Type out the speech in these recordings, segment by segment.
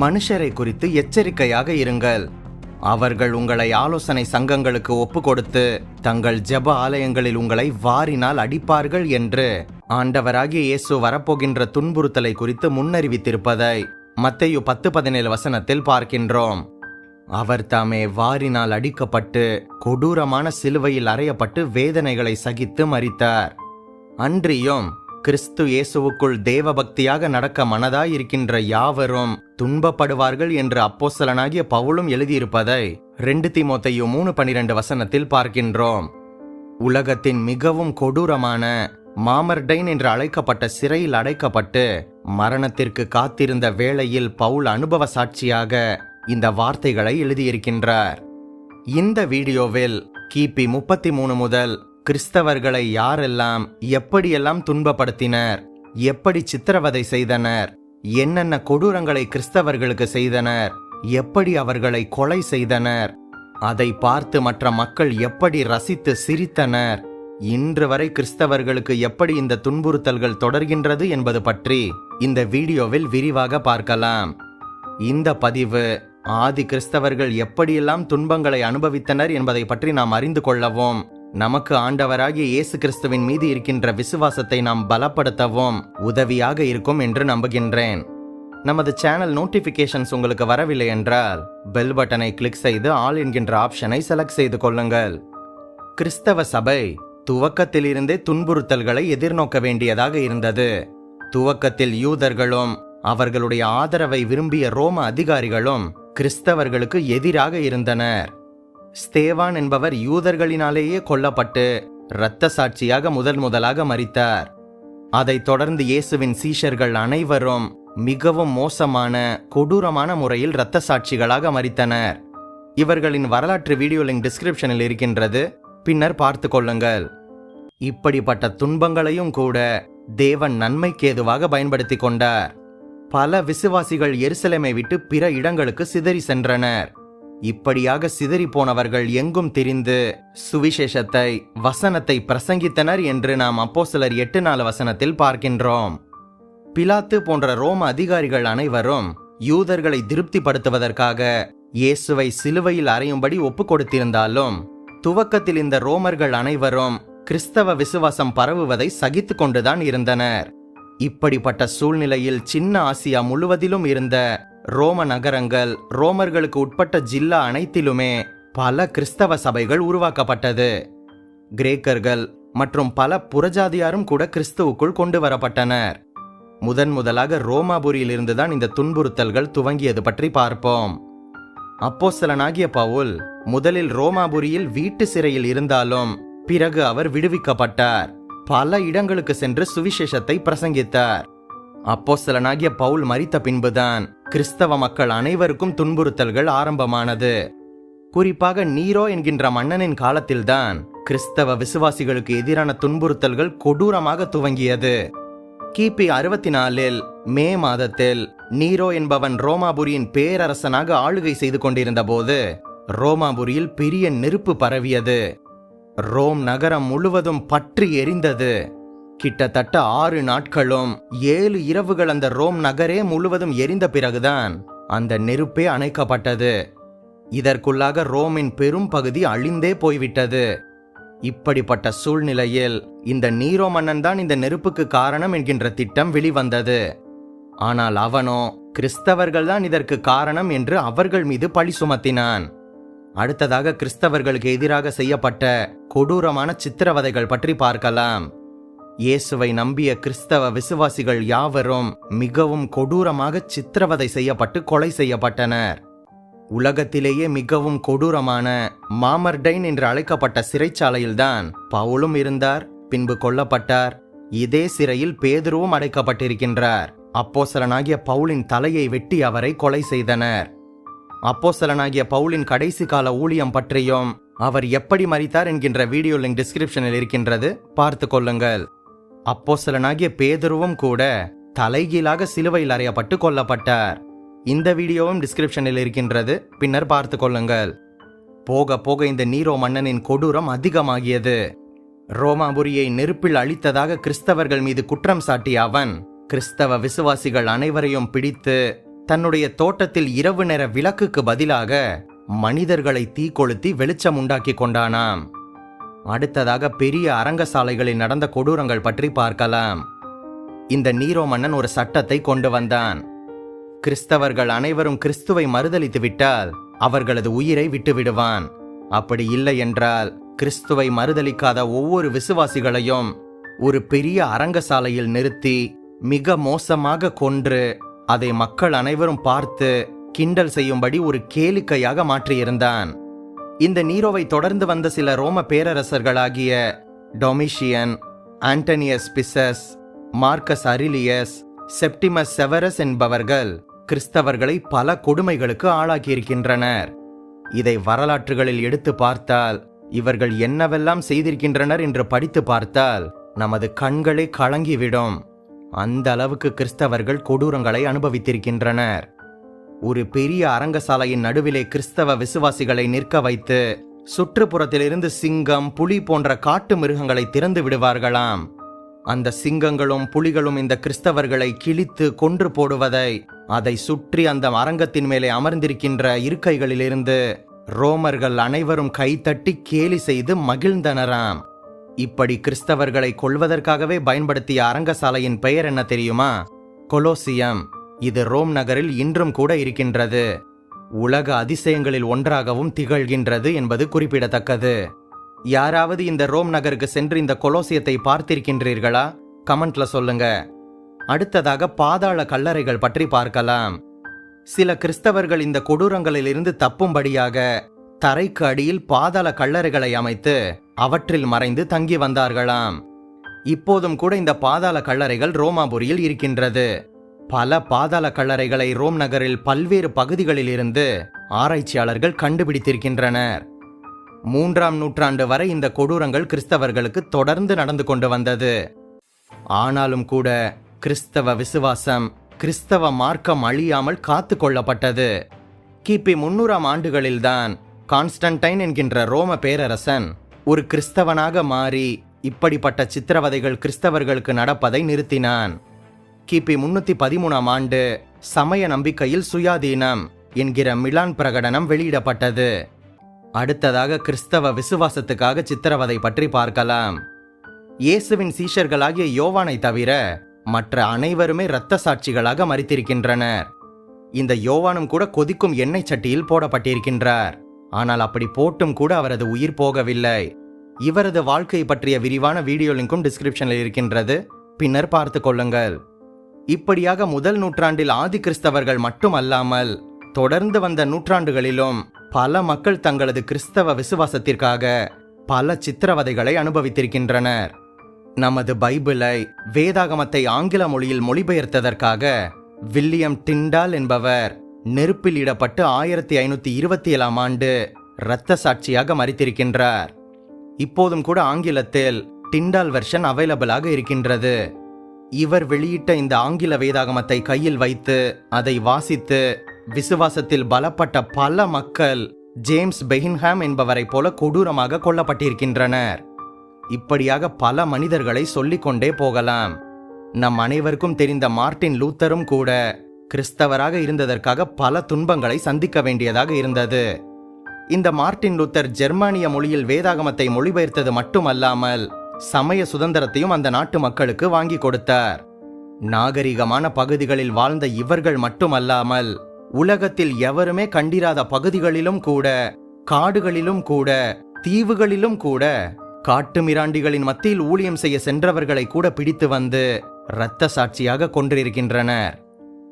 மனுஷரை குறித்து எச்சரிக்கையாக இருங்கள். அவர்கள் உங்களை ஆலோசனை சங்கங்களுக்கு ஒப்பு கொடுத்து தங்கள் ஜெப ஆலயங்களில் உங்களை வாரினால் அடிப்பார்கள் என்று ஆண்டவராகிய இயேசு வரப்போகின்ற துன்புறுத்தலை குறித்து முன்னறிவித்திருப்பதை மத்தையு பத்து பதினேழு வசனத்தில் பார்க்கின்றோம். அவர் தாமே வாரினால் அடிக்கப்பட்டு கொடூரமான சிலுவையில் அறையப்பட்டு வேதனைகளை சகித்து மறித்தார் அன்றியும் கிறிஸ்து இயேசுவுக்குள் தேவபக்தியாக நடக்க மனதாய் இருக்கின்ற யாவரும் துன்பப்படுவார்கள் என்று அப்போசலனாகிய பவுலும் எழுதியிருப்பதை ரெண்டு தீமோத்தேயு மூணு பனிரெண்டு வசனத்தில் பார்க்கின்றோம். உலகத்தின் மிகவும் கொடூரமான மாமர்டைன் என்று அழைக்கப்பட்ட சிறையில் அடைக்கப்பட்டு மரணத்திற்கு காத்திருந்த வேளையில் பவுல் அனுபவ சாட்சியாக இந்த வார்த்தைகளை எழுதியிருக்கின்றார். இந்த வீடியோவில் கிபி முப்பத்தி மூணு முதல் கிறிஸ்தவர்களை யாரெல்லாம் எப்படியெல்லாம் துன்பப்படுத்தினர் எப்படி சித்திரவதை செய்தனர் என்னென்ன கொடூரங்களை கிறிஸ்தவர்களுக்கு செய்தனர் எப்படி அவர்களை கொலை செய்தனர் அதை பார்த்து மற்ற மக்கள் எப்படி ரசித்து சிரித்தனர் இன்று வரை கிறிஸ்தவர்களுக்கு எப்படி இந்த துன்புறுத்தல்கள் தொடர்கின்றது என்பது பற்றி இந்த வீடியோவில் விரிவாக பார்க்கலாம். இந்த பதிவு ஆதி கிறிஸ்தவர்கள் எப்படியெல்லாம் துன்பங்களை அனுபவித்தனர் என்பதை பற்றி நாம் அறிந்து கொள்ளவும். நமக்கு ஆண்டவராகிய இயேசு கிறிஸ்துவின் மீது இருக்கின்ற விசுவாசத்தை நாம் பலப்படுத்தவும் உதவியாக இருக்கும் என்று நம்புகின்றேன். நமது சேனல் நோட்டிபிகேஷன்ஸ் உங்களுக்கு வரவில்லை என்றால் பெல் பட்டனை கிளிக் செய்து ஆல் என்கின்ற ஆப்ஷனை செலக்ட் செய்து கொள்ளுங்கள். கிறிஸ்தவ சபை துவக்கத்திலிருந்தே துன்புறுத்தல்களை எதிர்நோக்க வேண்டியதாக இருந்தது. துவக்கத்தில் யூதர்களும் அவர்களுடைய ஆதரவை விரும்பிய ரோம அதிகாரிகளும் கிறிஸ்தவர்களுக்கு எதிராக இருந்தனர். ஸ்தேவான் என்பவர் யூதர்களினாலேயே கொல்லப்பட்டு இரத்த சாட்சியாக முதல் முதலாக மறித்தார் அதைத் தொடர்ந்து இயேசுவின் சீஷர்கள் அனைவரும் மிகவும் மோசமான கொடூரமான முறையில் இரத்த சாட்சிகளாக மறித்தனர் இவர்களின் வரலாற்று வீடியோ லிங்க் டிஸ்கிரிப்ஷனில் இருக்கின்றது. பின்னர் பார்த்து கொள்ளுங்கள். இப்படிப்பட்ட துன்பங்களையும் கூட தேவன் நன்மைக்கு ஏதுவாக பயன்படுத்தி கொண்டார். பல விசுவாசிகள் எருசலேமை விட்டு பிற இடங்களுக்கு சிதறி சென்றனர். இப்படியாக சிதறி போனவர்கள் எங்கும் திரிந்து சுவிசேஷத்தை வசனத்தை பிரசங்கித்தனர் என்று நாம் அப்போ சிலர் எட்டு நாலு வசனத்தில் பார்க்கின்றோம். பிலாத்து போன்ற ரோம அதிகாரிகள் அனைவரும் யூதர்களை திருப்திப்படுத்துவதற்காக இயேசுவை சிலுவையில் அறையும்படி ஒப்பு கொடுத்திருந்தாலும் துவக்கத்தில் இந்த ரோமர்கள் அனைவரும் கிறிஸ்தவ விசுவாசம் பரவுவதை சகித்து கொண்டுதான் இருந்தனர். இப்படிப்பட்ட சூழ்நிலையில் சின்ன ஆசியா முழுவதிலும் இருந்த ரோம நகரங்கள் ரோமர்களுக்கு உட்பட்ட ஜில்லா அனைத்திலுமே பல கிறிஸ்தவ சபைகள் உருவாக்கப்பட்டது. கிரேக்கர்கள் மற்றும் பல புறஜாதியாரும் கூட கிறிஸ்துவுக்குள் கொண்டு வரப்பட்டனர். முதன் முதலாக ரோமாபுரியில் இருந்துதான் இந்த துன்புறுத்தல்கள் துவங்கியது பற்றி பார்ப்போம். அப்போஸ்தலனாகிய பவுல் முதலில் ரோமாபுரியில் வீட்டு சிறையில் இருந்தாலும் பிறகு அவர் விடுவிக்கப்பட்டார். பல இடங்களுக்கு சென்று சுவிசேஷத்தை பிரசங்கித்தார். அப்போஸ்தலனாகிய பவுல் மறித்த பின்புதான் கிறிஸ்தவ மக்கள் அனைவருக்கும் துன்புறுத்தல்கள் ஆரம்பமானது. குறிப்பாக நீரோ என்கின்ற மன்னனின் காலத்தில்தான் கிறிஸ்தவ விசுவாசிகளுக்கு எதிரான துன்புறுத்தல்கள் கொடூரமாக துவங்கியது. கிபி அறுபத்தி நாலில் மே மாதத்தில் நீரோ என்பவன் ரோமாபுரியின் பேரரசனாக ஆளுகை செய்து கொண்டிருந்த போது ரோமாபுரியில் பெரிய நெருப்பு பரவியது. ரோம் நகரம் முழுவதும் பற்றி எரிந்தது. கிட்டத்தட்ட ஆறு நாட்களும் ஏழு இரவுகள் அந்த ரோம் நகரே முழுவதும் எரிந்த பிறகுதான் அந்த நெருப்பே அணைக்கப்பட்டது. இதற்குள்ளாக ரோமின் பெரும் பகுதி அழிந்தே போய்விட்டது. இப்படிப்பட்ட சூழ்நிலையில் இந்த நீரோ மன்னன் தான் இந்த நெருப்புக்கு காரணம் என்கின்ற திட்டம் வெளிவந்தது. ஆனால் அவனோ கிறிஸ்தவர்கள் தான் இதற்கு காரணம் என்று அவர்கள் மீது பழி சுமத்தினான். அடுத்ததாக கிறிஸ்தவர்களுக்கு எதிராக செய்யப்பட்ட கொடூரமான சித்திரவதைகள் பற்றி பார்க்கலாம். இயேசுவை நம்பிய கிறிஸ்தவ விசுவாசிகள் யாவரும் மிகவும் கொடூரமாக சித்திரவதை செய்யப்பட்டு கொலை செய்யப்பட்டனர். உலகத்திலேயே மிகவும் கொடூரமான மாமர்டைன் என்று அழைக்கப்பட்ட சிறைச்சாலையில்தான் பவுலும் இருந்தார் பின்பு கொல்லப்பட்டார். இதே சிறையில் பேதுருவும் அடைக்கப்பட்டிருக்கின்றார். அப்போசலனாகிய பவுலின் தலையை வெட்டி அவரை கொலை செய்தனர். அப்போசலனாகிய பவுலின் கடைசி கால ஊழியம் பற்றியும் அவர் எப்படி மறித்தார் என்கின்ற வீடியோ லிங்க் டிஸ்கிரிப்ஷனில் இருக்கின்றது பார்த்து கொள்ளுங்கள். அப்போஸ்தலனாகிய பேதுருவும் கூட தலைகீழாக சிலுவையில் அறையப்பட்டு கொல்லப்பட்டார். இந்த வீடியோவும் டிஸ்கிரிப்ஷனில் இருக்கின்றது. பின்னர் பார்த்து கொள்ளுங்கள். போக போக இந்த நீரோ மன்னனின் கொடூரம் அதிகமாகியது. ரோமாபுரியை நெருப்பில் அழித்ததாக கிறிஸ்தவர்கள் மீது குற்றம் சாட்டிய அவன் கிறிஸ்தவ விசுவாசிகள் அனைவரையும் பிடித்து தன்னுடைய தோட்டத்தில் இரவு நேர விளக்குக்கு பதிலாக மனிதர்களை தீ கொளுத்தி வெளிச்சம் உண்டாக்கி கொண்டானாம். அடுத்ததாக பெரிய அரங்கசாலைகளில் நடந்த கொடூரங்கள் பற்றி பார்க்கலாம். இந்த நீரோ மன்னன் ஒரு சட்டத்தை கொண்டு வந்தான். கிறிஸ்தவர்கள் அனைவரும் கிறிஸ்துவை மறுதளித்து விட்டால் அவர்களது உயிரை விட்டுவிடுவான். அப்படி இல்லை என்றால் கிறிஸ்துவை மறுதலிக்காத ஒவ்வொரு விசுவாசிகளையும் ஒரு பெரிய அரங்கசாலையில் நிறுத்தி மிக மோசமாக கொன்று அதை மக்கள் அனைவரும் பார்த்து கிண்டல் செய்யும்படி ஒரு கேளிக்கையாக மாற்றியிருந்தான். இந்த நீரோவை தொடர்ந்து வந்த சில ரோம பேரரசர்களாகிய Domitian Antoninus Pius Marcus Aurelius Septimius Severus என்பவர்கள் கிறிஸ்தவர்களை பல கொடுமைகளுக்கு ஆளாக்கியிருக்கின்றனர். இதை வரலாற்றுகளில் எடுத்து பார்த்தால் இவர்கள் என்னவெல்லாம் செய்திருக்கின்றனர் என்று படித்து பார்த்தால் நமது கண்களை கலங்கிவிடும். அந்த அளவுக்கு கிறிஸ்தவர்கள் கொடூரங்களை அனுபவித்திருக்கின்றனர். ஒரு பெரிய அரங்கசாலையின் நடுவிலே கிறிஸ்தவ விசுவாசிகளை நிற்க வைத்து சுற்றுப்புறத்திலிருந்து சிங்கம் புலி போன்ற காட்டு மிருகங்களை திறந்து விடுவார்களாம். அந்த சிங்கங்களும் புலிகளும் இந்த கிறிஸ்தவர்களை கிழித்து கொன்று போடுவதை அதை சுற்றி அந்த அரங்கத்தின் மேலே அமர்ந்திருக்கின்ற இருக்கைகளிலிருந்து ரோமர்கள் அனைவரும் கைத்தட்டி கேலி செய்து மகிழ்ந்தனராம். இப்படி கிறிஸ்தவர்களை கொல்வதற்காகவே பயன்படுத்திய அரங்கசாலையின் பெயர் என்ன தெரியுமா? கொலோசியம். இது ரோம் நகரில் இன்றும் கூட இருக்கின்றது. உலக அதிசயங்களில் ஒன்றாகவும் திகழ்கின்றது என்பது குறிப்பிடத்தக்கது. யாராவது இந்த ரோம் நகருக்கு சென்று இந்த கொலோசியத்தை பார்த்திருக்கின்றீர்களா? கமெண்ட்ல சொல்லுங்க. அடுத்ததாக பாதாள கல்லறைகள் பற்றி பார்க்கலாம். சில கிறிஸ்தவர்கள் இந்த கொடூரங்களிலிருந்து தப்பும்படியாக தரைக்கு அடியில் பாதாள கல்லறைகளை அமைத்து அவற்றில் மறைந்து தங்கி வந்தார்களாம். இப்போதும் கூட இந்த பாதாள கல்லறைகள் ரோமாபுரியில் இருக்கின்றது. பல பாதாள கல்லறைகளை ரோம் நகரில் பல்வேறு பகுதிகளில் இருந்து ஆராய்ச்சியாளர்கள் கண்டுபிடித்திருக்கின்றனர். மூன்றாம் நூற்றாண்டு வரை இந்த கொடூரங்கள் கிறிஸ்தவர்களுக்கு தொடர்ந்து நடந்து கொண்டு வந்தது. ஆனாலும் கூட கிறிஸ்தவ விசுவாசம் கிறிஸ்தவ மார்க்கம் அழியாமல் காத்து கொள்ளப்பட்டது. கிபி முன்னூறாம் ஆண்டுகளில்தான் கான்ஸ்டன்டைன் என்கின்ற ரோம பேரரசன் ஒரு கிறிஸ்தவனாக மாறி இப்படிப்பட்ட சித்திரவதைகள் கிறிஸ்தவர்களுக்கு நடப்பதை நிறுத்தினான். கிபி முன்னூத்தி பதிமூணாம் ஆண்டு சமய நம்பிக்கையில் சுயாதீனம் என்கிற மிலான் பிரகடனம் வெளியிடப்பட்டது. அடுத்ததாக கிறிஸ்தவ விசுவாசத்துக்காக சித்திரவதை பற்றி பார்க்கலாம். இயேசுவின் சீஷர்களாகிய யோவானை தவிர மற்ற அனைவருமே இரத்த சாட்சிகளாக மறித்திருக்கின்றனர் இந்த யோவானும் கூட கொதிக்கும் எண்ணெய் சட்டியில் போடப்பட்டிருக்கின்றார். ஆனால் அப்படி போட்டும் கூட அவரது உயிர் போகவில்லை. இவரது வாழ்க்கை பற்றிய விரிவான வீடியோ லிங்கும் டிஸ்கிரிப்ஷனில் இருக்கின்றது. பின்னர் பார்த்து கொள்ளுங்கள். இப்படியாக முதல் நூற்றாண்டில் ஆதி கிறிஸ்தவர்கள் மட்டுமல்லாமல் தொடர்ந்து வந்த நூற்றாண்டுகளிலும் பல மக்கள் தங்களது கிறிஸ்தவ விசுவாசத்திற்காக பல சித்திரவதைகளை அனுபவித்திருக்கின்றனர். நமது பைபிளை வேதாகமத்தை ஆங்கில மொழியில் மொழிபெயர்த்ததற்காக வில்லியம் டிண்டால் என்பவர் நெருப்பில் இடப்பட்டு ஆயிரத்தி ஐநூத்தி இருபத்தி ஏழாம் ஆண்டு இரத்த சாட்சியாக மறித்திருக்கின்றார். இப்போதும் கூட ஆங்கிலத்தில் டிண்டால் வெர்ஷன் அவைலபிளாக இருக்கின்றது. இவர் வெளியிட்ட இந்த ஆங்கில வேதாகமத்தை கையில் வைத்து அதை வாசித்து விசுவாசத்தில் பலப்பட்ட பல மக்கள் ஜேம்ஸ் பெஹின்ஹாம் என்பவரைப் போல கொடூரமாக கொல்லப்பட்டிருக்கின்றனர். இப்படியாக பல மனிதர்களை சொல்லிக்கொண்டே போகலாம். நம் அனைவருக்கும் தெரிந்த மார்ட்டின் லூத்தரும் கூட கிறிஸ்தவராக இருந்ததற்காக பல துன்பங்களை சந்திக்க வேண்டியதாக இருந்தது. இந்த மார்ட்டின் லூத்தர் ஜெர்மானிய மொழியில் வேதாகமத்தை மொழிபெயர்த்தது மட்டுமல்லாமல் சமய சுதந்திரத்தையும் அந்த நாட்டு மக்களுக்கு வாங்கி கொடுத்தார். நாகரிகமான பகுதிகளில் வாழ்ந்த இவர்கள் மட்டுமல்லாமல் உலகத்தில் எவருமே கண்டிராத பகுதிகளிலும் கூட காடுகளிலும் கூட தீவுகளிலும் கூட காட்டு மிராண்டிகளின் மத்தியில் ஊழியம் செய்ய சென்றவர்களை கூட பிடித்து வந்து இரத்த சாட்சியாக கொன்றிருக்கின்றனர்.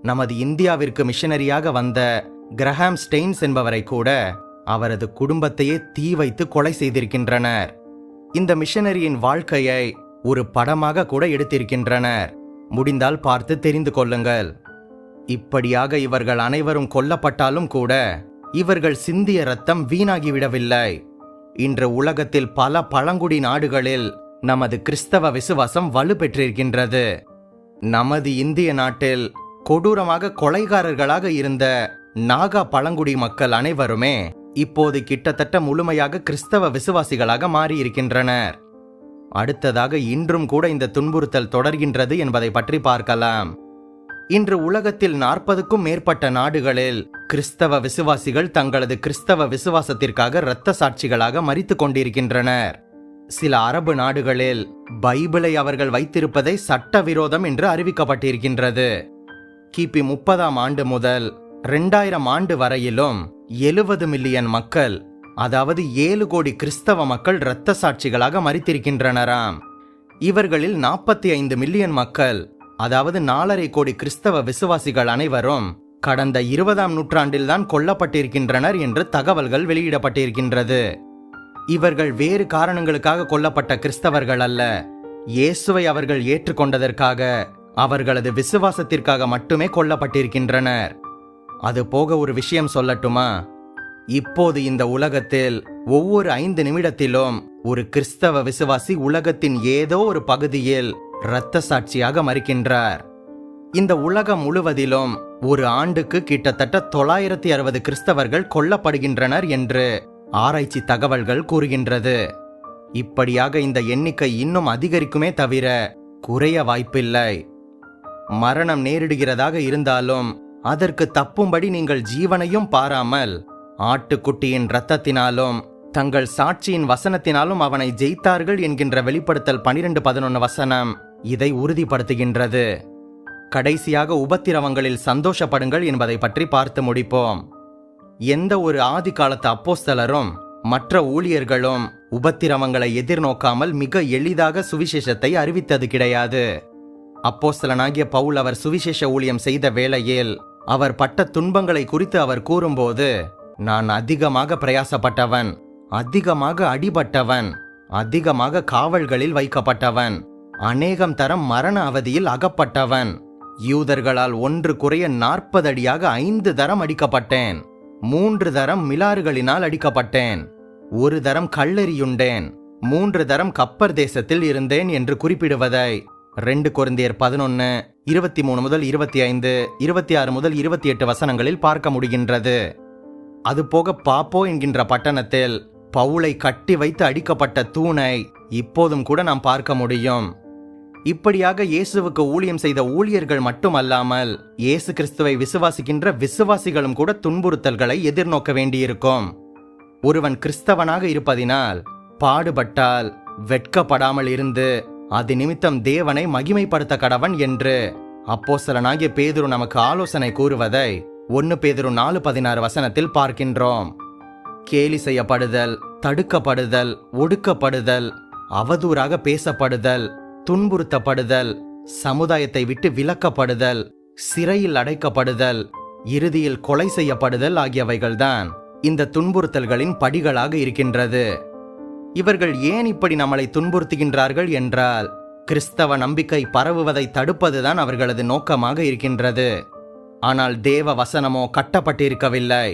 நமது இந்தியாவிற்கு மிஷனரியாக வந்த கிரஹாம் ஸ்டெயின்ஸ் என்பவரை கூட அவரது குடும்பத்தையே தீ வைத்து கொலை செய்திருக்கின்றனர். இந்த மிஷனரியின் வாழ்க்கையை ஒரு படமாக கூட எடுத்திருக்கின்றனர். முடிந்தால் பார்த்து தெரிந்து கொள்ளுங்கள். இப்படியாக இவர்கள் அனைவரும் கொல்லப்பட்டாலும் கூட இவர்கள் சிந்திய ரத்தம் வீணாகிவிடவில்லை. இன்று உலகத்தில் பல பழங்குடி நாடுகளில் நமது கிறிஸ்தவ விசுவாசம் வலுப்பெற்றிருக்கின்றது நமது இந்திய நாட்டில் கொடூரமாக கொலைகாரர்களாக இருந்த நாகா பழங்குடி மக்கள் அனைவருமே இப்போது கிட்டத்தட்ட முழுமையாக கிறிஸ்தவ விசுவாசிகளாக மாறியிருக்கின்றனர். அடுத்ததாக இன்றும் கூட இந்த துன்புறுத்தல் தொடர்கின்றது என்பதை பற்றி பார்க்கலாம். இன்று உலகத்தில் நாற்பதுக்கும் மேற்பட்ட நாடுகளில் கிறிஸ்தவ விசுவாசிகள் தங்களது கிறிஸ்தவ விசுவாசத்திற்காக இரத்த சாட்சிகளாக மறித்து கொண்டிருக்கின்றனர். சில அரபு நாடுகளில் பைபிளை அவர்கள் வைத்திருப்பதை சட்டவிரோதம் என்று அறிவிக்கப்பட்டிருக்கின்றது. கிபி முப்பதாம் ஆண்டு முதல் ரெண்டாயிரம் ஆண்டு வரையிலும் எழுபது மில்லியன் மக்கள் அதாவது ஏழு கோடி கிறிஸ்தவ மக்கள் இரத்த சாட்சிகளாக மறித்திருக்கின்றனராம். இவர்களில் நாற்பத்தி ஐந்து மில்லியன் மக்கள் அதாவது நாலரை கோடி கிறிஸ்தவ விசுவாசிகள் அனைவரும் கடந்த இருபதாம் நூற்றாண்டில்தான் கொல்லப்பட்டிருக்கின்றனர் என்று தகவல்கள் வெளியிடப்பட்டிருக்கின்றது. இவர்கள் வேறு காரணங்களுக்காக கொல்லப்பட்ட கிறிஸ்தவர்கள் அல்ல. இயேசுவை அவர்கள் ஏற்றுக்கொண்டதற்காக அவர்களது விசுவாசத்திற்காக மட்டுமே கொல்லப்பட்டிருக்கின்றனர். அது போக ஒரு விஷயம் சொல்லட்டுமா? இப்போது இந்த உலகத்தில் ஒவ்வொரு ஐந்து நிமிடத்திலும் ஒரு கிறிஸ்தவ விசுவாசி உலகத்தின் ஏதோ ஒரு பகுதியில் இரத்த சாட்சியாக மறிக்கின்றார் இந்த உலகம் முழுவதிலும் ஒரு ஆண்டுக்கு கிட்டத்தட்ட தொள்ளாயிரத்தி அறுபது கிறிஸ்தவர்கள் கொல்லப்படுகின்றனர் என்று ஆராய்ச்சி தகவல்கள் கூறுகின்றது. இப்படியாக இந்த எண்ணிக்கை இன்னும் அதிகரிக்குமே தவிர குறைய வாய்ப்பில்லை. மரணம் நேரிடுகிறதாக இருந்தாலும் அதற்கு தப்பும்படி நீங்கள் ஜீவனையும் பாராமல் ஆட்டுக்குட்டியின் இரத்தத்தினாலும் தங்கள் சாட்சியின் வசனத்தினாலும் அவனை ஜெயித்தார்கள் என்கின்ற வெளிப்படுத்தல் பனிரெண்டு பதினொன்று வசனம் இதை உறுதிப்படுத்துகின்றது. கடைசியாக உபத்திரவங்களில் சந்தோஷப்படுங்கள் என்பதை பற்றி பார்த்து முடிப்போம். எந்த ஒரு ஆதி காலத்து அப்போஸ்தலரும் மற்ற ஊழியர்களும் உபத்திரவங்களை எதிர்நோக்காமல் மிக எளிதாக சுவிசேஷத்தை அறிவித்தது கிடையாது. அப்போஸ்தலனாகிய பவுல் அவர் சுவிசேஷ ஊழியம் செய்த வேளையில் அவர் பட்ட துன்பங்களை குறித்து அவர் கூறும்போது நான் அதிகமாக பிரயாசப்பட்டவன் அதிகமாக அடிபட்டவன் அதிகமாக காவல்களில் வைக்கப்பட்டவன் அநேகம் தரம் மரண அவதியில் அகப்பட்டவன் யூதர்களால் ஒன்று குறைய நாற்பது அடியாக ஐந்து தரம் அடிக்கப்பட்டேன் மூன்று தரம் மிலாறுகளினால் அடிக்கப்பட்டேன் ஒரு தரம் கல்லெறியுண்டேன் மூன்று தரம் கப்பர் தேசத்தில் இருந்தேன் என்று குறிப்பிடுவதை ரெண்டு குருந்தியர் பதினொன்று இருபத்தி மூணு முதல் இருபத்தி ஐந்து இருபத்தி ஆறு முதல் இருபத்தி எட்டு வசனங்களில் பார்க்க முடிகின்றது. அதுபோக பாப்போ என்கின்ற பட்டணத்தில் பவுலை கட்டி வைத்து அடிக்கப்பட்ட தூணை இப்போதும் கூட நாம் பார்க்க முடியும். இப்படியாக இயேசுவுக்கு ஊழியம் செய்த ஊழியர்கள் மட்டுமல்லாமல் இயேசு கிறிஸ்துவை விசுவாசிக்கின்ற விசுவாசிகளும் கூட துன்புறுத்தல்களை எதிர்நோக்க வேண்டியிருக்கும். ஒருவன் கிறிஸ்தவனாக இருப்பதினால் பாடுபட்டால் வெட்கப்படாமல் இருந்து அது நிமித்தம் தேவனை மகிமைப்படுத்த கடவன் என்று அப்போஸ்தலனாகிய பேதுரு நமக்கு ஆலோசனை கூறுவதை ஒன்னு பேதுரு நாலு பதினாறு வசனத்தில் பார்க்கின்றோம். கேலி செய்யப்படுதல் தடுக்கப்படுதல் ஒடுக்கப்படுதல் அவதூறாக பேசப்படுதல் துன்புறுத்தப்படுதல் சமுதாயத்தை விட்டு விலக்கப்படுதல் சிறையில் அடைக்கப்படுதல் இறுதியில் கொலை செய்யப்படுதல் ஆகியவைகள்தான் இந்த துன்புறுத்தல்களின் படிகளாக இருக்கின்றது. இவர்கள் ஏன் இப்படி நம்மளை துன்புறுத்துகின்றார்கள் என்றால் கிறிஸ்தவ நம்பிக்கை பரவுவதை தடுப்பதுதான் அவர்களது நோக்கமாக இருக்கின்றது. ஆனால் தேவ வசனமோ கட்டப்பட்டிருக்கவில்லை.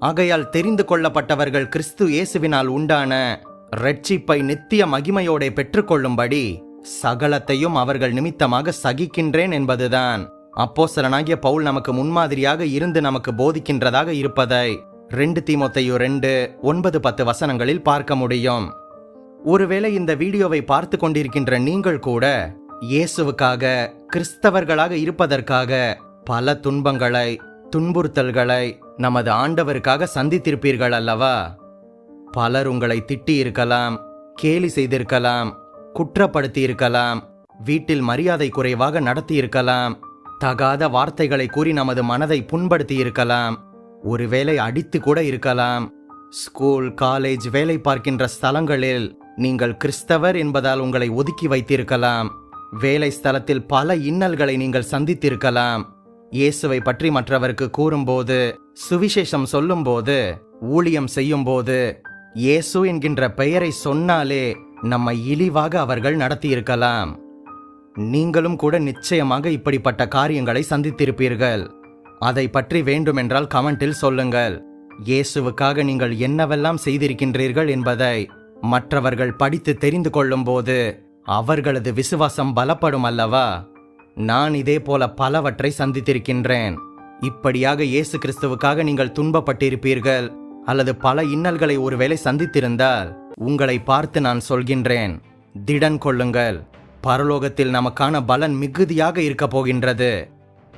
ஆகையால் தெரிந்து கொள்ளப்பட்டவர்கள் கிறிஸ்து இயேசுவினால் உண்டான ரட்சிப்பை நித்திய மகிமையோடே பெற்றுக்கொள்ளும்படி சகலத்தையும் அவர்கள் நிமித்தமாக சகிக்கின்றேன் என்பதுதான். அப்போஸ்தலனாகிய பவுல் நமக்கு முன்மாதிரியாக இருந்து நமக்கு போதிக்கின்றதாக இருப்பதை ரெண்டு தீமொத்தையு ரெண்டு ஒன்பது பத்து வசனங்களில் பார்க்க முடியும். ஒருவேளை இந்த வீடியோவை பார்த்து கொண்டிருக்கின்ற நீங்கள் கூட இயேசுவுக்காக கிறிஸ்தவர்களாக இருப்பதற்காக பல துன்பங்களை துன்புறுத்தல்களை நமது ஆண்டவருக்காக சந்தித்திருப்பீர்கள் அல்லவா? பலர் உங்களை திட்டியிருக்கலாம் கேலி செய்திருக்கலாம் குற்றப்படுத்தி இருக்கலாம் வீட்டில் மரியாதை குறைவாக நடத்தியிருக்கலாம் தகாத வார்த்தைகளை கூறி நமது மனதை புண்படுத்தி இருக்கலாம் ஒருவேளை அடித்து கூட இருக்கலாம். ஸ்கூல் காலேஜ் வேலை பார்க்கின்ற ஸ்தலங்களில் நீங்கள் கிறிஸ்தவர் என்பதால் உங்களை ஒதுக்கி வைத்திருக்கலாம். வேலை ஸ்தலத்தில் பல இன்னல்களை நீங்கள் சந்தித்திருக்கலாம். இயேசுவை பற்றி மற்றவருக்கு கூறும்போது சுவிசேஷம் சொல்லும்போது ஊழியம் செய்யும்போது இயேசு என்கின்ற பெயரை சொன்னாலே நம்மை இழிவாக அவர்கள் நடத்தியிருக்கலாம். நீங்களும் கூட நிச்சயமாக இப்படிப்பட்ட காரியங்களை சந்தித்திருப்பீர்கள். அதை பற்றி வேண்டுமென்றால் கமெண்டில் சொல்லுங்கள். இயேசுவுக்காக நீங்கள் என்னவெல்லாம் செய்திருக்கின்றீர்கள் என்பதை மற்றவர்கள் படித்து தெரிந்து கொள்ளும்போது அவர்களது விசுவாசம் பலப்படும் அல்லவா? நான் இதே போல பலவற்றை சந்தித்திருக்கின்றேன். இப்படியாக இயேசு கிறிஸ்துவுக்காக நீங்கள் துன்பப்பட்டிருப்பீர்கள். அல்லது பல இன்னல்களை ஒருவேளை சந்தித்திருந்தால் உங்களை பார்த்து நான் சொல்கின்றேன். திடன் கொள்ளுங்கள். பரலோகத்தில் நமக்கான பலன் மிகுதியாக இருக்கப் போகின்றது.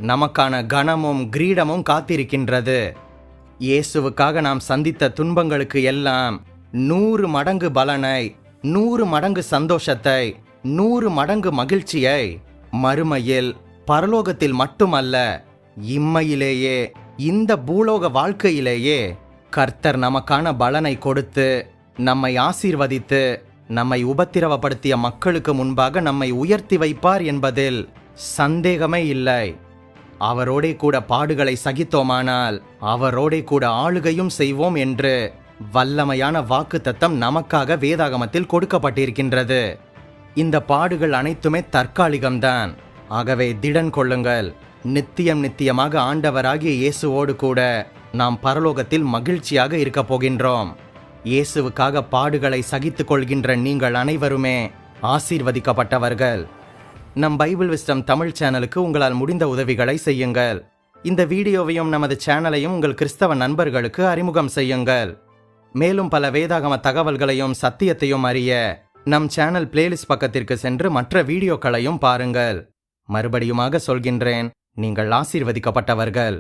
நமக்கான கனமும் கிரீடமும் காத்திருக்கின்றது. இயேசுவுக்காக நாம் சந்தித்த துன்பங்களுக்கு எல்லாம் நூறு மடங்கு பலனை நூறு மடங்கு சந்தோஷத்தை நூறு மடங்கு மகிழ்ச்சியை மறுமையில் பரலோகத்தில் மட்டுமல்ல இம்மையிலேயே இந்த பூலோக வாழ்க்கையிலேயே கர்த்தர் நமக்கான பலனை கொடுத்து நம்மை ஆசீர்வதித்து நம்மை உபத்திரவப்படுத்திய மக்களுக்கு முன்பாக நம்மை உயர்த்தி வைப்பார் என்பதில் சந்தேகமே இல்லை. அவரோடே கூட பாடுகளை சகித்தோமானால் அவரோடே கூட ஆளுகையும் செய்வோம் என்று வல்லமையான வாக்குத்தத்தம் நமக்காக வேதாகமத்தில் கொடுக்கப்பட்டிருக்கின்றது. இந்த பாடுகள் அனைத்துமே தற்காலிகம்தான். ஆகவே திடன் கொள்ளுங்கள். நித்தியம் நித்தியமாக ஆண்டவராகிய இயேசுவோடு கூட நாம் பரலோகத்தில் மகிழ்ச்சியாக இருக்கப் போகின்றோம். இயேசுவுக்காக பாடுகளை சகித்துக் கொள்கின்ற நீங்கள் அனைவருமே ஆசீர்வதிக்கப்பட்டவர்கள். நம் பைபிள் விஸ்டம் தமிழ் சேனலுக்கு உங்களால் முடிந்த உதவிகளை செய்யுங்கள். இந்த வீடியோவையும் நமது சேனலையும் உங்கள் கிறிஸ்தவ நண்பர்களுக்கு அறிமுகம் செய்யுங்கள். மேலும் பல வேதாகம தகவல்களையும் சத்தியத்தையும் அறிய நம் சேனல் பிளேலிஸ்ட் பக்கத்திற்கு சென்று மற்ற வீடியோக்களையும் பாருங்கள். மறுபடியுமாக சொல்கின்றேன் நீங்கள் ஆசீர்வதிக்கப்பட்டவர்கள்.